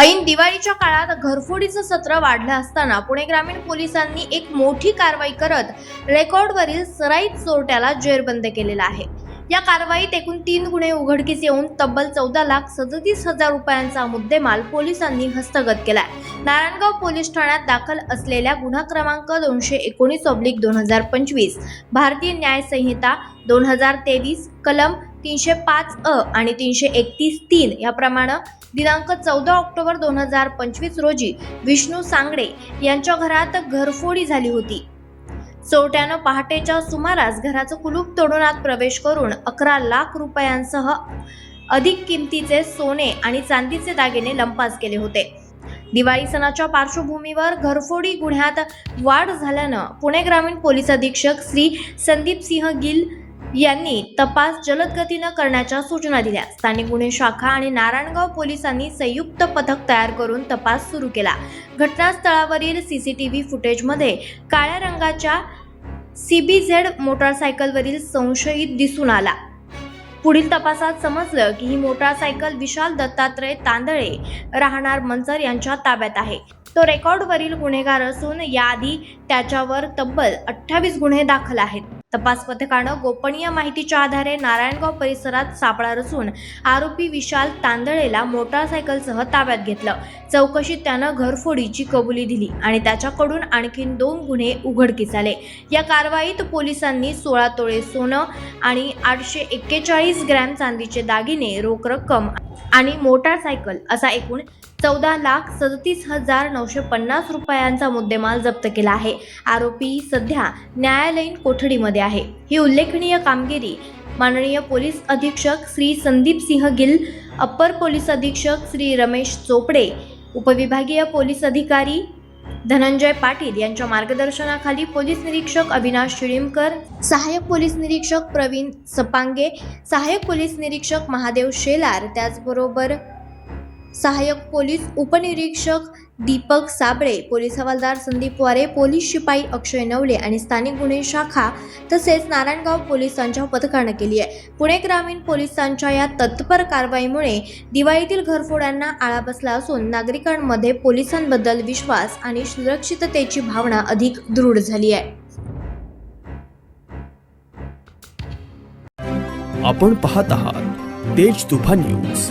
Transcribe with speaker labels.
Speaker 1: ऐन दिवाळीच्या काळात घरफोडीचं सत्र वाढलं असताना पुणे ग्रामीण पोलिसांनी एक मोठी कारवाई करत रेकॉर्डवरील सराईत चोरट्याला जेरबंद केलेला आहे. या कारवाईत एकूण तीन गुन्हे उघडकीस येऊन तब्बल चौदा लाख सदतीस हजार रुपयांचा मुद्देमाल पोलिसांनी हस्तगत केलाय. नारायणगाव पोलीस ठाण्यात दाखल असलेल्या गुन्हा क्रमांक दोनशे एकोणीस ऑब्लिक दोन हजार पंचवीस भारतीय न्याय संहिता दोन हजार तेवीस कलम तीनशे पाच अ आणि तीनशे एकतीस तीन याप्रमाणे दिनांक चौदा ऑक्टोबर दोन हजार पंचवीस रोजी विष्णू सांगडे यांच्या घरात घरफोडी झाली होती. चोरट्यानं पहाटेच्या सुमारास घराचं कुलूप तोडून आत प्रवेश करून अकरा लाख रुपयांसह अधिक किमतीचे सोने आणि चांदीचे दागिने लंपास केले होते. दिवाळी सणाच्या पार्श्वभूमीवर घरफोडी गुन्ह्यात वाढ झाल्यानं पुणे ग्रामीण पोलीस अधीक्षक श्री संदीप सिंह गिल यांनी तपास जलद गतीनं करण्याच्या सूचना दिल्या. स्थानिक गुन्हे शाखा आणि नारायणगाव पोलिसांनी संयुक्त पथक तयार करून तपास सुरू केला. घटनास्थळावरील सीसीटीव्ही फुटेजमध्ये काळ्या रंगाच्या सीबीझेड मोटारसायकलवरील संशयित दिसून आला. पुढील तपासात समजलं की ही मोटारसायकल विशाल दत्तात्रय तांदळे राहणार मंचर यांच्या ताब्यात आहे. तो रेकॉर्डवरील गुन्हेगार असून याआधी त्याच्यावर तब्बल अठ्ठावीस गुन्हे दाखल आहेत. तपास पथकानं गोपनीय माहितीच्या आधारे नारायणगाव परिसरात सापळा रचून आरोपी विशाल तांदळेला मोटारसायकलसह ताब्यात घेतलं. चौकशीत त्यानं घरफोडीची कबुली दिली आणि त्याच्याकडून आणखीन दोन गुन्हे उघडकीस आले. या कारवाईत पोलिसांनी सोळा तोळे सोनं आणि आठशे एक्केचाळीस ग्रॅम चांदीचे दागिने रोख रक्कम आणि मोटारसायकल असा एकूण चौदा लाख सदतीस हजार नऊशे पन्नास रुपयांचा मुद्देमाल जप्त केला आहे. आरोपी सध्या न्यायालयीन कोठडीमध्ये आहे. ही उल्लेखनीय कामगिरी माननीय पोलीस अधीक्षक श्री संदीप सिंह गिल अप्पर पोलीस अधीक्षक श्री रमेश चोपडे उपविभागीय पोलीस अधिकारी धनंजय पाटील यांच्या मार्गदर्शनाखाली पोलीस निरीक्षक अविनाश शिळीमकर सहाय्यक पोलीस निरीक्षक प्रवीण सपांगे सहाय्यक पोलीस निरीक्षक महादेव शेलार त्याचबरोबर सहाय्यक पोलीस उपनिरीक्षक दीपक साबळे पोलीस हवालदार संदीप वारे पोलीस शिपाई अक्षय नवले आणि स्थानिक गुन्हे शाखा तसेच नारायणगाव पोलिसांच्या पथकानं केली आहे. पुणे ग्रामीण पोलिसांच्या या तत्पर कारवाईमुळे दिवाळीतील घरफोड्यांना आळा बसला असून नागरिकांमध्ये पोलिसांबद्दल विश्वास आणि सुरक्षिततेची भावना अधिक दृढ झाली आहे.
Speaker 2: आपण पाहत आहात तेज तुफान न्यूज.